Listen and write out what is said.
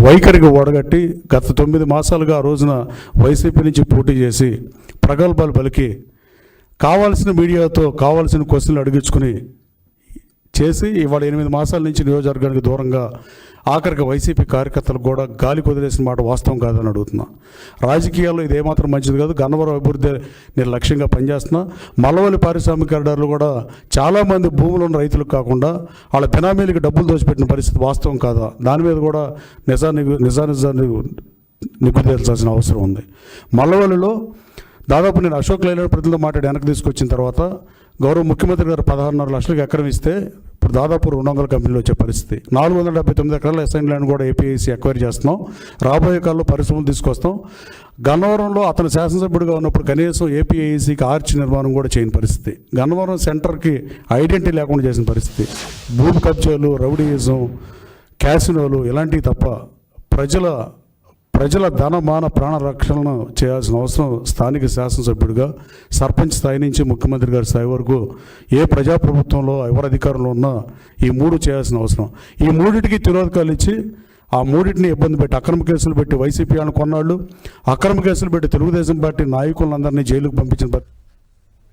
వైఖరికి ఓడగట్టి గత తొమ్మిది మాసాలుగా ఆ రోజున వైసీపీ నుంచి పోటీ చేసి ప్రగల్భాలు పలికి కావాల్సిన మీడియాతో కావాల్సిన క్వశ్చన్లు అడిగించుకుని చేసి ఇవాళ ఎనిమిది మాసాల నుంచి నియోజకవర్గానికి దూరంగా ఆఖరికి వైసీపీ కార్యకర్తలకు కూడా గాలి కుదిరేసిన మాట వాస్తవం కాదని అడుగుతున్నా. రాజకీయాల్లో ఇది ఏమాత్రం మంచిది కాదు. గన్నవరం అభివృద్ధి నేను లక్ష్యంగా పనిచేస్తున్నా మల్లవల్లి పారిశ్రామికదారులు కూడా చాలామంది భూములు ఉన్న రైతులకు కాకుండా వాళ్ళ పినామీలకి డబ్బులు దోచిపెట్టిన పరిస్థితి వాస్తవం కాదా? దాని మీద కూడా నిజాన్ని నిజానిజాన్ని నిగ్గుదేల్చాల్సిన అవసరం ఉంది. మల్లవల్లిలో దాదాపు నేను అశోక్ లైలాండ్ ప్రజలతో మాట్లాడి వెనక్కి తీసుకొచ్చిన తర్వాత గౌరవ ముఖ్యమంత్రి గారు పదహారున్నర లక్షలకు ఎకరం ఇస్తే ఇప్పుడు దాదాపు రెండు వందల కంపెనీలు వచ్చే పరిస్థితి. నాలుగు వందల డెబ్బై తొమ్మిది ఎకరాల అసైన్ ల్యాండ్ కూడా ఏపీఐసి ఎక్వైర్ చేస్తున్నాం. రాబోయే కాలంలో పరిశ్రమలు తీసుకొస్తాం. గన్నవరంలో అతను శాసనసభ్యుడిగా ఉన్నప్పుడు కనీసం ఏపీఐసికి ఆర్చ్ నిర్మాణం కూడా చేయని పరిస్థితి. గన్నవరం సెంటర్కి ఐడెంటిటీ లేకుండా చేసిన పరిస్థితి. భూమి కబ్జాలు రౌడీయిజం క్యాసినోలు ఇలాంటివి తప్ప ప్రజల ప్రజల ధనమాన ప్రాణ రక్షణను చేయాల్సిన అవసరం స్థానిక శాసనసభ్యుడిగా సర్పంచ్ స్థాయి నుంచి ముఖ్యమంత్రి గారి స్థాయి వరకు ఏ ప్రజాప్రభుత్వంలో ఎవరు అధికారంలో ఉన్నా ఈ మూడు చేయాల్సిన అవసరం. ఈ మూడింటికి తిరోధకాలు ఇచ్చి ఆ మూడింటిని ఇబ్బంది పెట్టి అక్రమ కేసులు పెట్టి వైసీపీ అని కొన్నాళ్ళు అక్రమ కేసులు పెట్టి తెలుగుదేశం పార్టీ నాయకులందరినీ జైలుకు పంపించిన పరి-